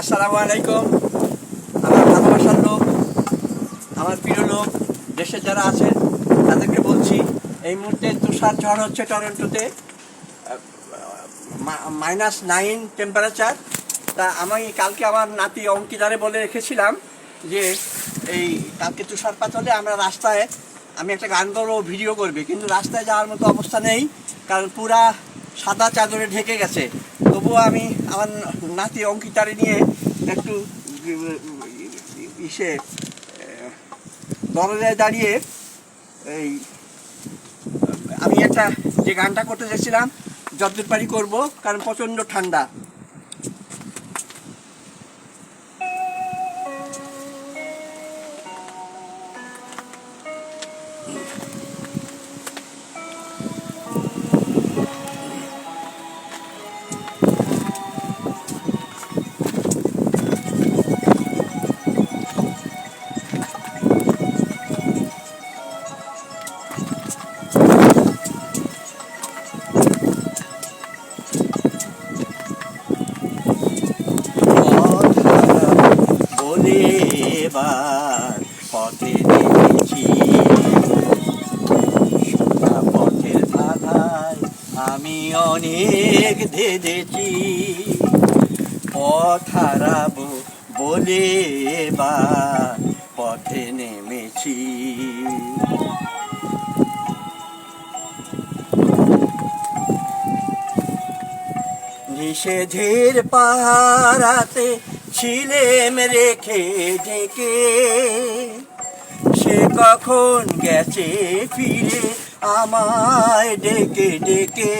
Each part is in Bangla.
আসসালামু আলাইকুম। আমার ভালোবাসার লোক, আমার প্রিয় লোক দেশে যারা আছেন, তাদেরকে বলছি, এই মুহূর্তে তুষার ঝড় হচ্ছে টরন্টোতে মাইনাস নাইন টেম্পারেচার তা আমি কালকে আমার নাতি অঙ্কিতারে বলে রেখেছিলাম যে, এই কালকে তুষারপাত হলে আমরা রাস্তায়, আমি একটা গান করব ভিডিও করবে। কিন্তু রাস্তায় যাওয়ার মতো অবস্থা নেই, কারণ পুরা সাদা চাদরে ঢেকে গেছে। তবুও আমি আমার নাতি অঙ্কিতারে নিয়ে একটু ইসে দরজায় দাঁড়িয়ে এই, আমি একটা যে গানটা করতে চাইছিলাম যদ্দূর পারি করব, কারণ প্রচণ্ড ঠান্ডা। বলে এবার পথে নেমেছি পথের বাধায় আমি অনেক ধেদেছি পথ হারাবো বলে এবার পথে নেমেছি। নিষেধের পাহারাতে ছিলেম রেখে ডেকে, সে কখন গেছে ফিরে আমায় ডেকে ডেকে।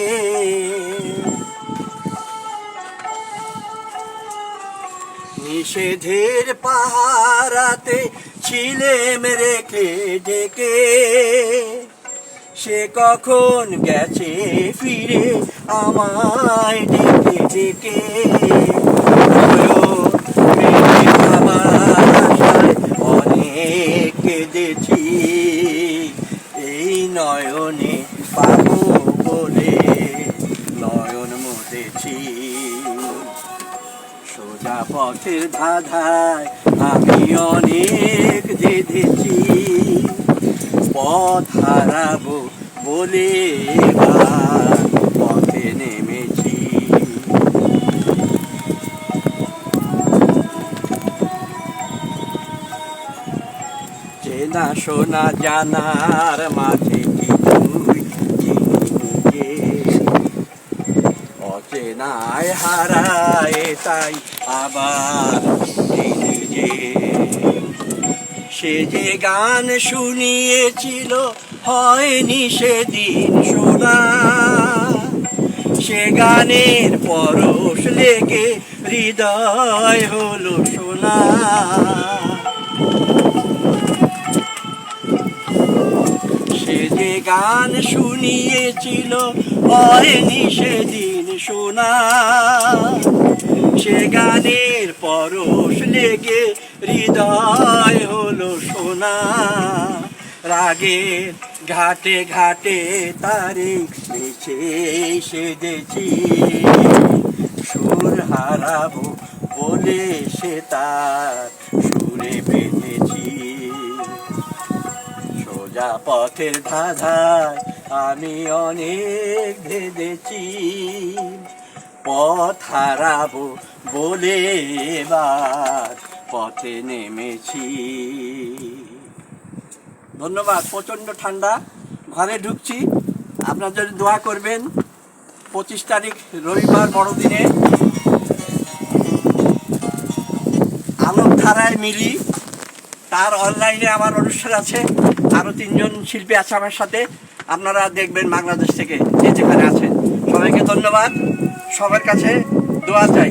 নিষেধের পাহারাতে ছিলেম রেখে ডেকে, সে কখন গেছে ফিরে আমায় ডেকে ডেকে নয়ন মেঘে আমার আশায় অনেক কেঁদেছি এই নয়নে পাবো বলে নয়ন মুদেছি সোজা পথের ধাঁধায় আমি অনেক দেধেছি পথ হারাবো বলে এবার চেনা শোনা জানার মাঝে কি তুই অচেনায় হারায় তাই আবার নিজে। সে যে গান শুনিয়েছিল, হয়নি সেদিন শোনা। সে গানের পরশ লেগে হৃদয় হলো শোনা যে গান শুনিয়েছিল হয়নি সেদিন শোনা সে গানের পরশ লেগে হৃদয় হলো সোনা। রাগের ঘাটে ঘাটে তারে বেছে সেজেছি। সুর হারাবো বলে সে তার সুরে বেঁধেছি সোজা পথের ধাঁধায় আমি অনেক ভেবেছি। পথ হারাবো বলে এবার পথে নেমেছি। ধন্যবাদ, প্রচণ্ড ঠান্ডা, ঘরে ঢুকছি। আপনার যদি দোয়া করবেন। পঁচিশ তারিখ, রবিবার বড়দিনে। আলোক ধারায় মিলি। তার অনলাইনে আমার অনুষ্ঠান আছে। আরও তিনজন শিল্পী আছে আমার সাথে। আপনারা দেখবেন বাংলাদেশ থেকে যে যেখানে আছেন সবাইকে ধন্যবাদ। সবার কাছে দোয়া চাই।